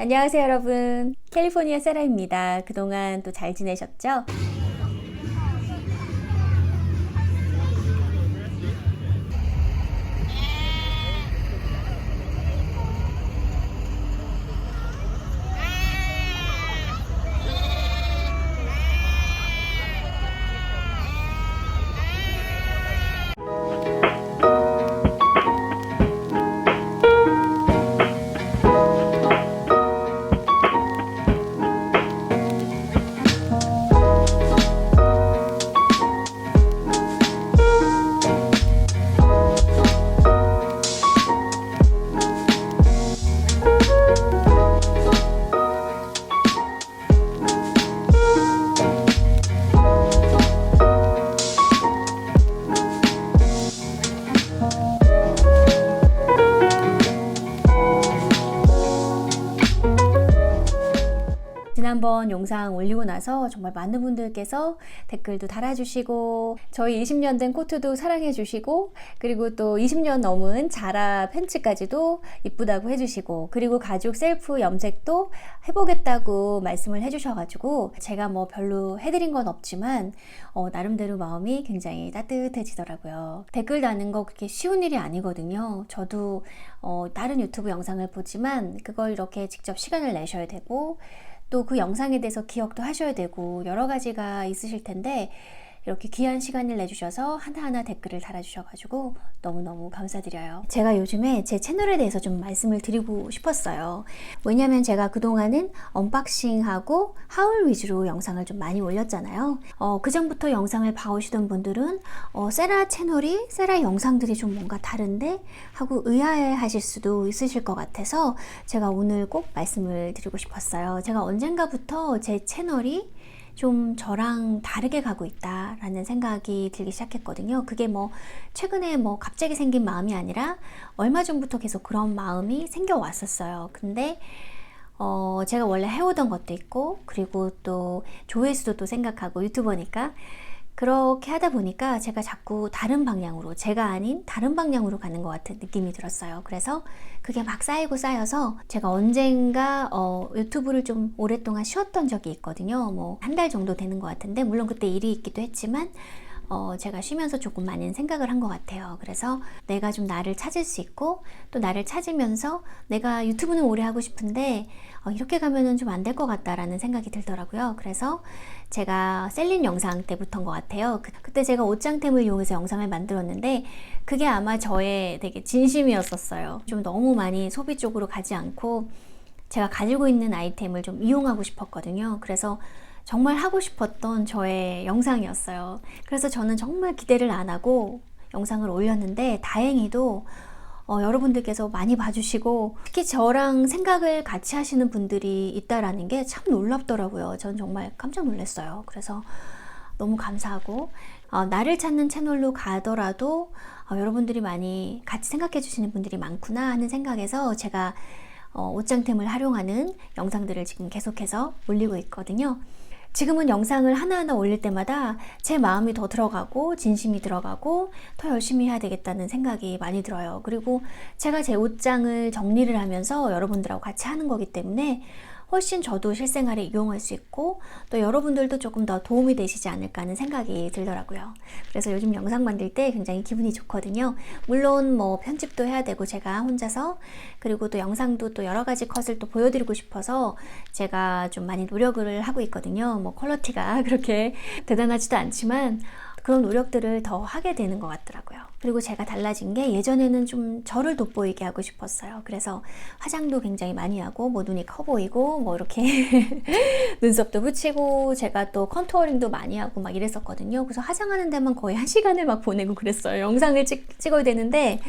안녕하세요, 여러분. 캘리포니아 세라입니다. 그동안 또 잘 지내셨죠? 영상 올리고 나서 정말 많은 분들께서 댓글도 달아주시고 저희 20년 된 코트도 사랑해주시고 그리고 또 20년 넘은 자라 팬츠까지도 이쁘다고 해주시고 그리고 가죽 셀프 염색도 해보겠다고 말씀을 해주셔가지고 제가 뭐 별로 해드린 건 없지만 어, 나름대로 마음이 굉장히 따뜻해지더라고요. 댓글 다는 거 그렇게 쉬운 일이 아니거든요. 저도 어, 다른 유튜브 영상을 보지만 그걸 이렇게 직접 시간을 내셔야 되고 또 그 영상에 대해서 기억도 하셔야 되고 여러 가지가 있으실 텐데 이렇게 귀한 시간을 내주셔서 하나하나 댓글을 달아주셔가지고 너무너무 감사드려요. 제가 요즘에 제 채널에 대해서 좀 말씀을 드리고 싶었어요. 왜냐면 제가 그동안은 언박싱하고 하울 위주로 영상을 좀 많이 올렸잖아요. 어, 그전부터 영상을 봐오시던 분들은 어, 세라 채널이 세라 영상들이 좀 뭔가 다른데 하고 의아해 하실 수도 있으실 것 같아서 제가 오늘 꼭 말씀을 드리고 싶었어요. 제가 언젠가부터 제 채널이 좀 저랑 다르게 가고 있다라는 생각이 들기 시작했거든요. 그게 뭐 최근에 뭐 갑자기 생긴 마음이 아니라 얼마 전부터 계속 그런 마음이 생겨왔었어요. 근데 어, 제가 원래 해오던 것도 있고, 그리고 또 조회수도 또 생각하고 유튜버니까 그렇게 하다 보니까 제가 자꾸 다른 방향으로, 제가 아닌 다른 방향으로 가는 것 같은 느낌이 들었어요. 그래서 그게 막 쌓이고 쌓여서 제가 언젠가 어, 유튜브를 좀 오랫동안 쉬었던 적이 있거든요. 뭐 한 달 정도 되는 것 같은데, 물론 그때 일이 있기도 했지만, 어, 제가 쉬면서 조금 많은 생각을 한 것 같아요. 그래서 내가 좀 나를 찾을 수 있고 또 나를 찾으면서 내가 유튜브는 오래 하고 싶은데 어, 이렇게 가면은 좀 안 될 것 같다라는 생각이 들더라고요. 그래서 제가 셀린 영상 때부터인 것 같아요. 그, 때 제가 옷장템을 이용해서 영상을 만들었는데 그게 아마 저의 되게 진심이었었어요. 좀 너무 많이 소비 쪽으로 가지 않고 제가 가지고 있는 아이템을 좀 이용하고 싶었거든요. 그래서 정말 하고 싶었던 저의 영상이었어요. 그래서 저는 정말 기대를 안 하고 영상을 올렸는데 다행히도 어, 여러분들께서 많이 봐주시고 특히 저랑 생각을 같이 하시는 분들이 있다라는 게 참 놀랍더라고요. 전 정말 깜짝 놀랐어요. 그래서 너무 감사하고 어, 나를 찾는 채널로 가더라도 어, 여러분들이 많이 같이 생각해 주시는 분들이 많구나 하는 생각에서 제가 어, 옷장템을 활용하는 영상들을 지금 계속해서 올리고 있거든요. 지금은 영상을 하나하나 올릴 때마다 제 마음이 더 들어가고 진심이 들어가고 더 열심히 해야 되겠다는 생각이 많이 들어요. 그리고 제가 제 옷장을 정리를 하면서 여러분들하고 같이 하는 거기 때문에 훨씬 저도 실생활에 이용할 수 있고 또 여러분들도 조금 더 도움이 되시지 않을까 하는 생각이 들더라고요. 그래서 요즘 영상 만들 때 굉장히 기분이 좋거든요. 물론 뭐 편집도 해야 되고 제가 혼자서 그리고 또 영상도 또 여러 가지 컷을 또 보여드리고 싶어서 제가 좀 많이 노력을 하고 있거든요. 뭐 퀄러티가 그렇게 대단하지도 않지만 그런 노력들을 더 하게 되는 것 같더라고요. 그리고 제가 달라진 게 예전에는 좀 저를 돋보이게 하고 싶었어요. 그래서 화장도 굉장히 많이 하고 뭐 눈이 커 보이고 뭐 이렇게 눈썹도 붙이고 제가 또 컨투어링도 많이 하고 막 이랬었거든요. 그래서 화장하는 데만 거의 한 시간을 막 보내고 그랬어요. 영상을 찍, 찍어야 되는데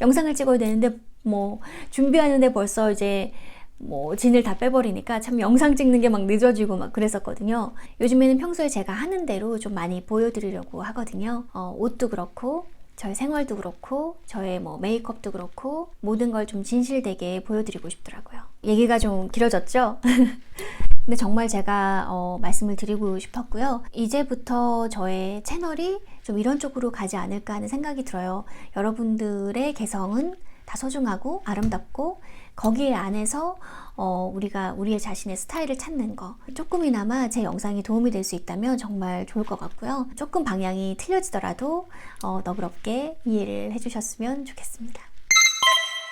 영상을 찍어야 되는데 뭐 준비하는데 벌써 이제 뭐 진을 다 빼버리니까 참 영상 찍는 게 막 늦어지고 막 그랬었거든요. 요즘에는 평소에 제가 하는 대로 좀 많이 보여드리려고 하거든요. 어, 옷도 그렇고 저의 생활도 그렇고 저의 뭐 메이크업도 그렇고 모든 걸 좀 진실되게 보여드리고 싶더라고요. 얘기가 좀 길어졌죠? 근데 정말 제가 어, 말씀을 드리고 싶었고요. 이제부터 저의 채널이 좀 이런 쪽으로 가지 않을까 하는 생각이 들어요. 여러분들의 개성은 다 소중하고 아름답고 거기 안에서 어, 우리가 우리의 자신의 스타일을 찾는 거 조금이나마 제 영상이 도움이 될 수 있다면 정말 좋을 것 같고요. 조금 방향이 틀려지더라도 어, 너그럽게 이해를 해주셨으면 좋겠습니다.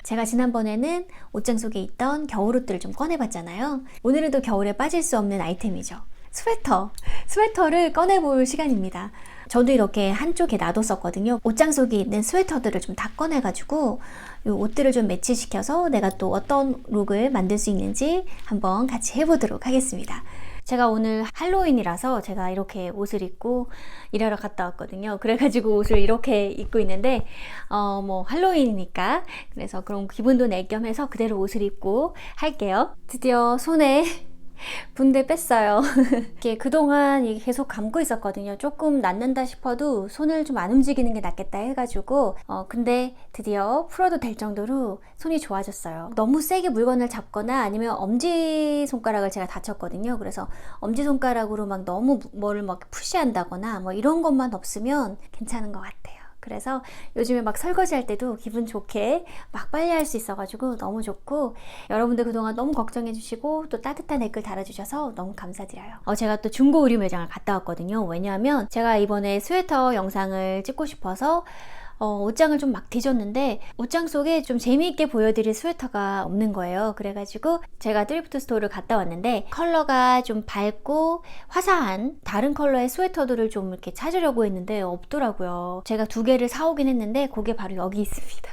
제가 지난번에는 옷장 속에 있던 겨울옷들을 좀 꺼내봤잖아요. 오늘은 또 겨울에 빠질 수 없는 아이템이죠. 스웨터. 스웨터를 꺼내볼 시간입니다. 저도 이렇게 한쪽에 놔뒀었거든요. 옷장 속에 있는 스웨터들을 좀 다 꺼내가지고 이 옷들을 좀 매치시켜서 내가 또 어떤 룩을 만들 수 있는지 한번 같이 해보도록 하겠습니다. 제가 오늘 할로윈이라서 제가 이렇게 옷을 입고 일하러 갔다 왔거든요. 그래가지고 옷을 이렇게 입고 있는데, 어, 뭐, 할로윈이니까. 그래서 그런 기분도 낼 겸 해서 그대로 옷을 입고 할게요. 드디어 손에 분대 뺐어요. 이게 그동안 계속 감고 있었거든요. 조금 낫는다 싶어도 손을 좀 안 움직이는 게 낫겠다 해가지고, 어, 근데 드디어 풀어도 될 정도로 손이 좋아졌어요. 너무 세게 물건을 잡거나 아니면 엄지 손가락을 제가 다쳤거든요. 그래서 엄지 손가락으로 막 너무 뭐를 막 푸시한다거나 뭐 이런 것만 없으면 괜찮은 것 같아요. 그래서 요즘에 막 설거지 할 때도 기분 좋게 막 빨리 할 수 있어가지고 너무 좋고 여러분들 그동안 너무 걱정해주시고 또 따뜻한 댓글 달아주셔서 너무 감사드려요. 어, 제가 또 중고 의류 매장을 갔다 왔거든요. 왜냐하면 제가 이번에 스웨터 영상을 찍고 싶어서 어, 옷장을 좀 막 뒤졌는데 옷장 속에 좀 재미있게 보여드릴 스웨터가 없는 거예요. 그래가지고 제가 드리프트 스토어를 갔다 왔는데 컬러가 좀 밝고 화사한 다른 컬러의 스웨터들을 좀 이렇게 찾으려고 했는데 없더라고요. 제가 두 개를 사오긴 했는데 그게 바로 여기 있습니다.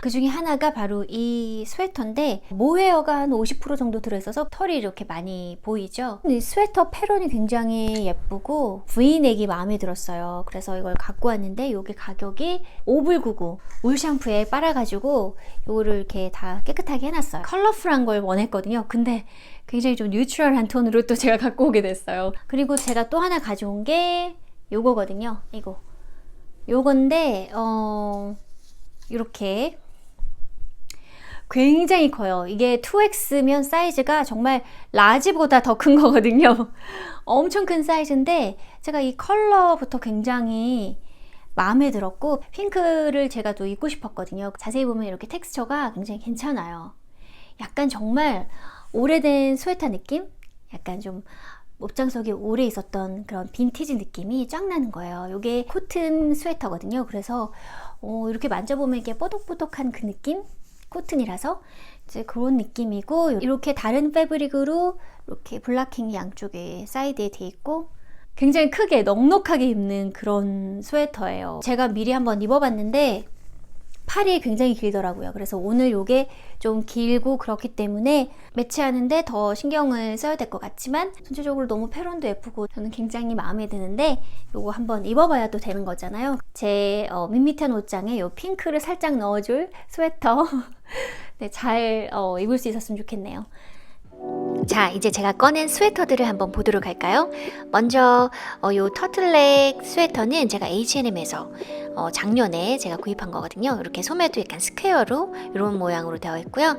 그 중에 하나가 바로 이 스웨터인데 모헤어가 한 50% 정도 들어있어서 털이 이렇게 많이 보이죠. 이 스웨터 패런이 굉장히 예쁘고 V넥이 마음에 들었어요. 그래서 이걸 갖고 왔는데 이게 가격이 5불99 울 샴푸에 빨아가지고 이거를 이렇게 다 깨끗하게 해놨어요. 컬러풀한 걸 원했거든요. 근데 굉장히 좀 뉴트럴한 톤으로 또 제가 갖고 오게 됐어요. 그리고 제가 또 하나 가져온 게 요거거든요. 이거. 요건데 어 이렇게 굉장히 커요. 이게 2X면 사이즈가 정말 라지보다 더 큰 거거든요. 엄청 큰 사이즈인데 제가 이 컬러부터 굉장히 마음에 들었고 핑크를 제가 또 입고 싶었거든요. 자세히 보면 이렇게 텍스처가 굉장히 괜찮아요. 약간 정말 오래된 스웨터 느낌? 약간 좀 옷장 속에 오래 있었던 그런 빈티지 느낌이 쫙 나는 거예요. 이게 코튼 스웨터거든요. 그래서 어, 이렇게 만져보면 이게 뽀독뽀독한 그 느낌? 코튼이라서 이제 그런 느낌이고 이렇게 다른 패브릭으로 이렇게 블라킹이 양쪽에 사이드에 돼 있고 굉장히 크게 넉넉하게 입는 그런 스웨터예요. 제가 미리 한번 입어봤는데 팔이 굉장히 길더라고요. 그래서 오늘 이게 좀 길고 그렇기 때문에 매치하는데 더 신경을 써야 될 것 같지만 전체적으로 너무 패런도 예쁘고 저는 굉장히 마음에 드는데 이거 한번 입어봐야 또 되는 거잖아요. 제 어, 밋밋한 옷장에 이 핑크를 살짝 넣어줄 스웨터 네, 잘 어, 입을 수 있었으면 좋겠네요. 자, 이제 제가 꺼낸 스웨터들을 한번 보도록 할까요? 먼저 어, 요 터틀넥 스웨터는 제가 H&M에서 어, 작년에 제가 구입한 거거든요. 이렇게 소매도 약간 스퀘어로 이런 모양으로 되어 있고요.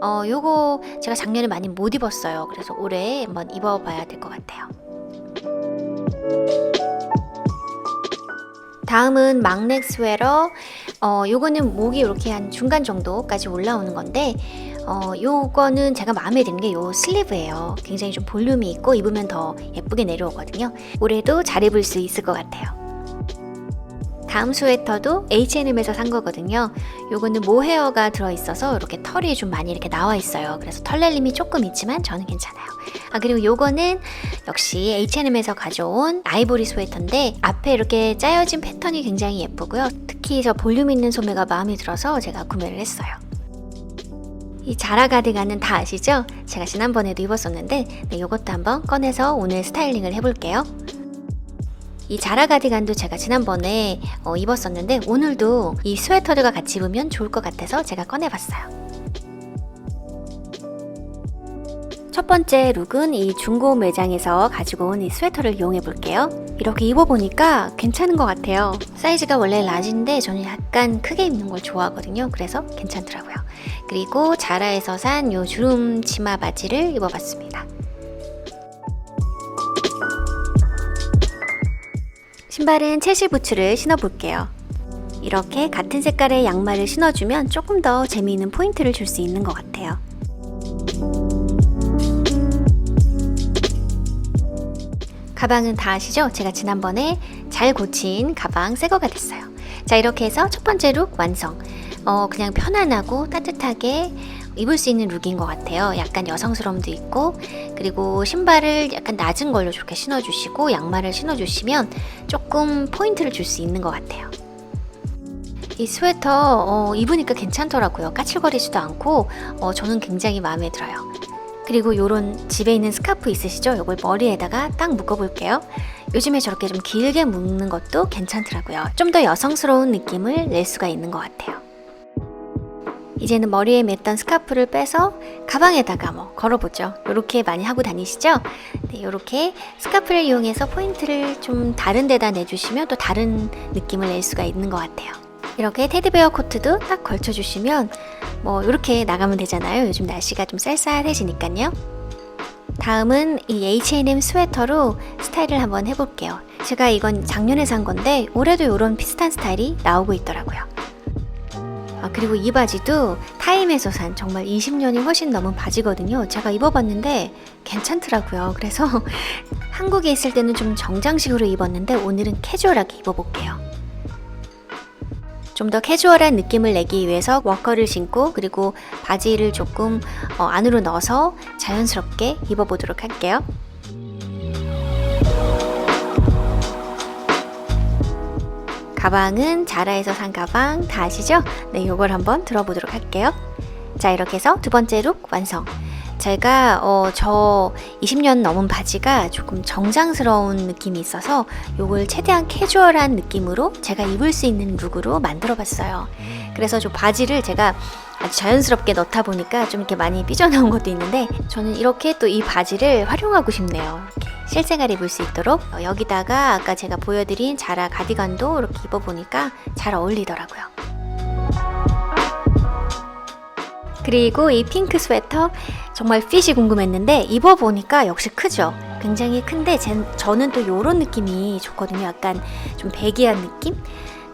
어, 요거 제가 작년에 많이 못 입었어요. 그래서 올해 한번 입어봐야 될 것 같아요. 다음은 막넥 스웨터. 어, 요거는 목이 이렇게 한 중간 정도까지 올라오는 건데 어, 요거는 제가 마음에 드는 게 요 슬리브예요. 굉장히 좀 볼륨이 있고 입으면 더 예쁘게 내려오거든요. 올해도 잘 입을 수 있을 것 같아요. 다음 스웨터도 H&M에서 산 거거든요. 요거는 모헤어가 들어있어서 이렇게 털이 좀 많이 이렇게 나와 있어요. 그래서 털날림이 조금 있지만 저는 괜찮아요. 아 그리고 요거는 역시 H&M에서 가져온 아이보리 스웨터인데 앞에 이렇게 짜여진 패턴이 굉장히 예쁘고요. 특히 저 볼륨 있는 소매가 마음에 들어서 제가 구매를 했어요. 이 자라 가디건은 다 아시죠? 제가 지난번에도 입었었는데 네, 이것도 한번 꺼내서 오늘 스타일링을 해볼게요. 이 자라 가디건도 제가 지난번에 어, 입었었는데 오늘도 이 스웨터들과 같이 입으면 좋을 것 같아서 제가 꺼내봤어요. 첫 번째 룩은 이 중고 매장에서 가지고 온 이 스웨터를 이용해 볼게요. 이렇게 입어보니까 괜찮은 것 같아요. 사이즈가 원래 라지인데 저는 약간 크게 입는 걸 좋아하거든요. 그래서 괜찮더라고요. 그리고 자라에서 산요 주름 치마 바지를 입어봤습니다. 신발은 첼시 부츠를 신어볼게요. 이렇게 같은 색깔의 양말을 신어주면 조금 더 재미있는 포인트를 줄 수 있는 것 같아요. 가방은 다 아시죠? 제가 지난번에 잘 고친 가방 새 거가 됐어요. 자, 이렇게 해서 첫 번째 룩 완성. 어, 그냥 편안하고 따뜻하게 입을 수 있는 룩인 것 같아요. 약간 여성스러움도 있고, 그리고 신발을 약간 낮은 걸로 좋게 신어주시고, 양말을 신어주시면 조금 포인트를 줄 수 있는 것 같아요. 이 스웨터 어, 입으니까 괜찮더라고요. 까칠거리지도 않고, 어, 저는 굉장히 마음에 들어요. 그리고 요런 집에 있는 스카프 있으시죠? 요걸 머리에다가 딱 묶어볼게요. 요즘에 저렇게 좀 길게 묶는 것도 괜찮더라고요. 좀 더 여성스러운 느낌을 낼 수가 있는 것 같아요. 이제는 머리에 맸던 스카프를 빼서 가방에다가 뭐 걸어보죠. 이렇게 많이 하고 다니시죠? 네, 이렇게 스카프를 이용해서 포인트를 좀 다른 데다 내주시면 또 다른 느낌을 낼 수가 있는 것 같아요. 이렇게 테디베어 코트도 딱 걸쳐주시면 뭐 이렇게 나가면 되잖아요. 요즘 날씨가 좀 쌀쌀해지니까요. 다음은 이 H&M 스웨터로 스타일을 한번 해볼게요. 제가 이건 작년에 산 건데 올해도 이런 비슷한 스타일이 나오고 있더라고요. 아, 그리고 이 바지도 타임에서 산 정말 20년이 훨씬 넘은 바지거든요. 제가 입어봤는데 괜찮더라고요. 그래서 한국에 있을 때는 좀 정장식으로 입었는데 오늘은 캐주얼하게 입어볼게요. 좀더 캐주얼한 느낌을 내기 위해서 워커를 신고 그리고 바지를 조금 어, 안으로 넣어서 자연스럽게 입어보도록 할게요. 가방은 자라에서 산 가방 다 아시죠? 네, 요걸 한번 들어보도록 할게요. 자, 이렇게 해서 두 번째 룩 완성. 제가 어, 저 20년 넘은 바지가 조금 정장스러운 느낌이 있어서 요걸 최대한 캐주얼한 느낌으로 제가 입을 수 있는 룩으로 만들어 봤어요. 그래서 저 바지를 제가 아주 자연스럽게 넣다 보니까 좀 이렇게 많이 삐져나온 것도 있는데 저는 이렇게 또 이 바지를 활용하고 싶네요. 이렇게 실생활 입을 수 있도록 어, 여기다가 아까 제가 보여드린 자라 가디건도 이렇게 입어보니까 잘 어울리더라고요. 그리고 이 핑크 스웨터 정말 핏이 궁금했는데 입어보니까 역시 크죠. 굉장히 큰데 제, 저는 또 이런 느낌이 좋거든요. 약간 좀 배기한 느낌?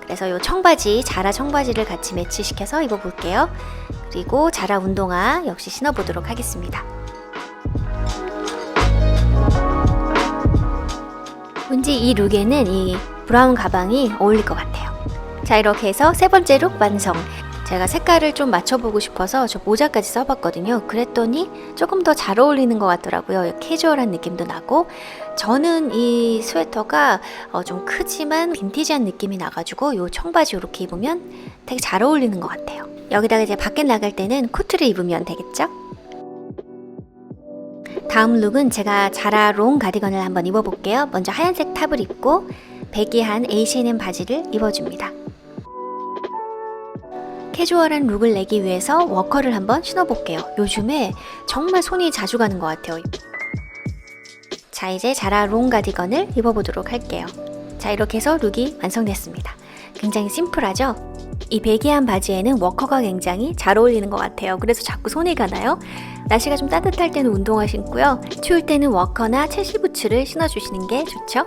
그래서 이 청바지, 자라 청바지를 같이 매치시켜서 입어볼게요. 그리고 자라 운동화 역시 신어보도록 하겠습니다. 왠지 이 룩에는 이 브라운 가방이 어울릴 것 같아요. 자, 이렇게 해서 세 번째 룩 완성. 제가 색깔을 좀 맞춰보고 싶어서 저 모자까지 써봤거든요. 그랬더니 조금 더 잘 어울리는 것 같더라고요. 캐주얼한 느낌도 나고. 저는 이 스웨터가 어, 좀 크지만 빈티지한 느낌이 나가지고 이 청바지 이렇게 입으면 되게 잘 어울리는 것 같아요. 여기다가 이제 밖에 나갈 때는 코트를 입으면 되겠죠? 다음 룩은 제가 자라 롱 가디건을 한번 입어볼게요. 먼저 하얀색 탑을 입고 배기한 H&M 바지를 입어줍니다. 캐주얼한 룩을 내기 위해서 워커를 한번 신어볼게요. 요즘에 정말 손이 자주 가는 것 같아요. 자, 이제 자라 롱 가디건을 입어보도록 할게요. 자, 이렇게 해서 룩이 완성됐습니다. 굉장히 심플하죠? 이 배기한 바지에는 워커가 굉장히 잘 어울리는 것 같아요. 그래서 자꾸 손이 가나요? 날씨가 좀 따뜻할 때는 운동화 신고요. 추울 때는 워커나 채시 부츠를 신어주시는 게 좋죠?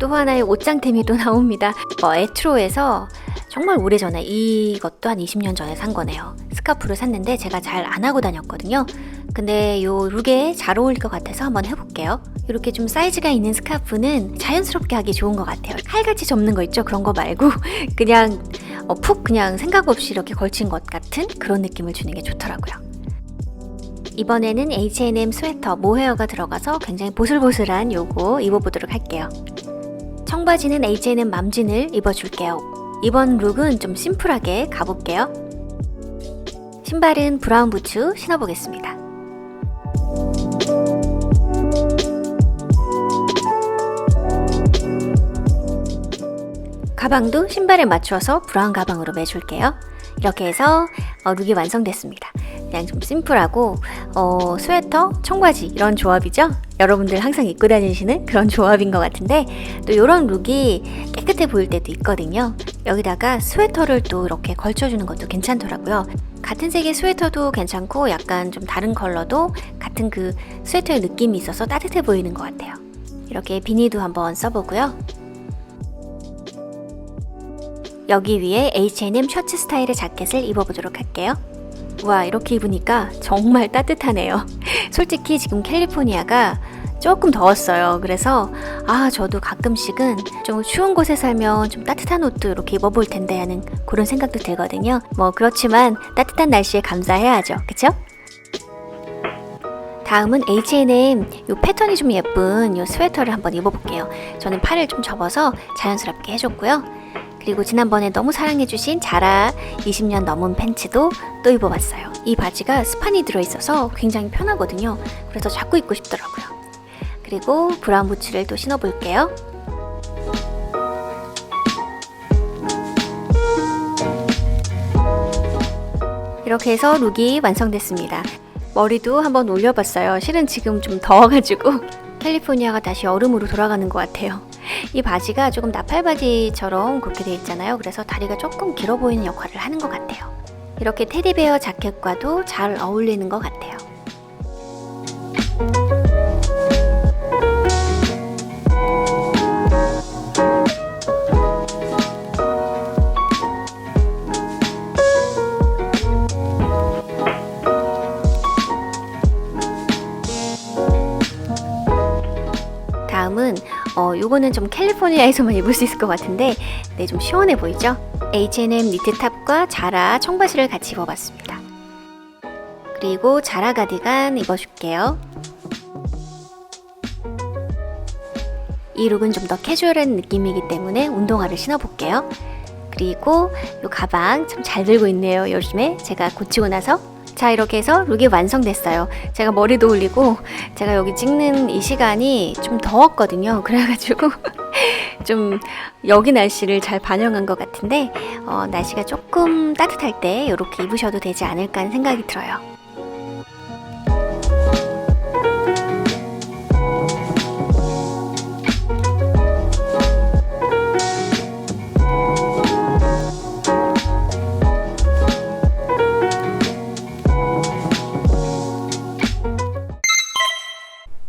또 하나의 옷장템이 또 나옵니다. 어, 에트로에서 정말 오래전에 이것도 한 20년 전에 산 거네요. 스카프를 샀는데 제가 잘 안 하고 다녔거든요. 근데 요 룩에 잘 어울릴 것 같아서 한번 해볼게요. 이렇게 좀 사이즈가 있는 스카프는 자연스럽게 하기 좋은 것 같아요. 칼같이 접는 거 있죠? 그런 거 말고 그냥 어, 푹 그냥 생각 없이 이렇게 걸친 것 같은 그런 느낌을 주는 게 좋더라고요. 이번에는 H&M 스웨터 모헤어가 들어가서 굉장히 보슬보슬한 요거 입어보도록 할게요. 청바지는 H&M 맘진을 입어줄게요. 이번 룩은 좀 심플하게 가볼게요. 신발은 브라운 부츠 신어보겠습니다. 가방도 신발에 맞춰서 브라운 가방으로 매줄게요. 이렇게 해서 어, 룩이 완성됐습니다. 그냥 좀 심플하고 어, 스웨터, 청바지 이런 조합이죠. 여러분들 항상 입고 다니시는 그런 조합인 것 같은데 또 이런 룩이 깨끗해 보일 때도 있거든요. 여기다가 스웨터를 또 이렇게 걸쳐주는 것도 괜찮더라고요. 같은 색의 스웨터도 괜찮고 약간 좀 다른 컬러도 같은 그 스웨터의 느낌이 있어서 따뜻해 보이는 것 같아요. 이렇게 비니도 한번 써보고요. 여기 위에 H&M 셔츠 스타일의 자켓을 입어보도록 할게요. 와, 이렇게 입으니까 정말 따뜻하네요. 솔직히 지금 캘리포니아가 조금 더웠어요. 그래서 아 저도 가끔씩은 좀 추운 곳에 살면 좀 따뜻한 옷도 이렇게 입어볼 텐데 하는 그런 생각도 들거든요. 뭐 그렇지만 따뜻한 날씨에 감사해야죠. 그쵸? 다음은 H&M 요 패턴이 좀 예쁜 요 스웨터를 한번 입어볼게요. 저는 팔을 좀 접어서 자연스럽게 해줬고요. 그리고 지난번에 너무 사랑해주신 자라 20년 넘은 팬츠도 또 입어봤어요. 이 바지가 스판이 들어있어서 굉장히 편하거든요. 그래서 자꾸 입고 싶더라고요. 그리고 브라운 부츠를 또 신어볼게요. 이렇게 해서 룩이 완성됐습니다. 머리도 한번 올려봤어요. 실은 지금 좀 더워가지고 캘리포니아가 다시 여름으로 돌아가는 것 같아요. 이 바지가 조금 나팔 바지처럼 그렇게 돼 있잖아요. 그래서 다리가 조금 길어 보이는 역할을 하는 것 같아요. 이렇게 테디베어 자켓과도 잘 어울리는 것 같아요. 요거는 좀 캘리포니아에서만 입을 수 있을 것 같은데 네 좀 시원해 보이죠? H&M 니트 탑과 자라 청바지를 같이 입어봤습니다. 그리고 자라 가디건 입어줄게요. 이 룩은 좀 더 캐주얼한 느낌이기 때문에 운동화를 신어볼게요. 그리고 이 가방 참 잘 들고 있네요. 요즘에 제가 고치고 나서 자 이렇게 해서 룩이 완성됐어요. 제가 머리도 올리고 제가 여기 찍는 이 시간이 좀 더웠거든요. 그래가지고 좀 여기 날씨를 잘 반영한 것 같은데 어, 날씨가 조금 따뜻할 때 이렇게 입으셔도 되지 않을까 하는 생각이 들어요.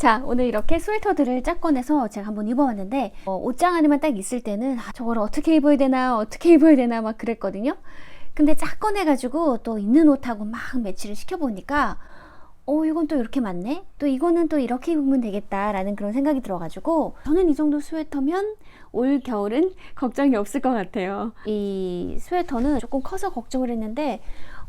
자, 오늘 이렇게 스웨터들을 짝 꺼내서 제가 한번 입어봤는데, 어, 옷장 안에만 딱 있을 때는, 아, 저걸 어떻게 입어야 되나, 어떻게 입어야 되나, 막 그랬거든요. 근데 짝 꺼내가지고 또 있는 옷하고 막 매치를 시켜보니까, 어, 이건 또 이렇게 맞네? 또 이거는 또 이렇게 입으면 되겠다라는 그런 생각이 들어가지고, 저는 이 정도 스웨터면 올 겨울은 걱정이 없을 것 같아요. 이 스웨터는 조금 커서 걱정을 했는데,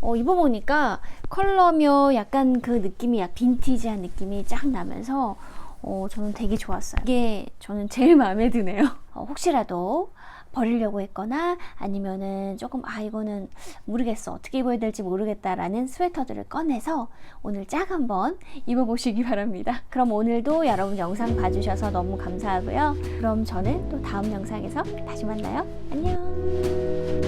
어, 입어보니까 컬러며 약간 그 느낌이 약 빈티지한 느낌이 쫙 나면서 어, 저는 되게 좋았어요. 이게 저는 제일 마음에 드네요. 어, 혹시라도 버리려고 했거나 아니면은 조금 아 이거는 모르겠어 어떻게 입어야 될지 모르겠다라는 스웨터들을 꺼내서 오늘 짝 한번 입어보시기 바랍니다. 그럼 오늘도 여러분 영상 봐주셔서 너무 감사하고요. 그럼 저는 또 다음 영상에서 다시 만나요. 안녕.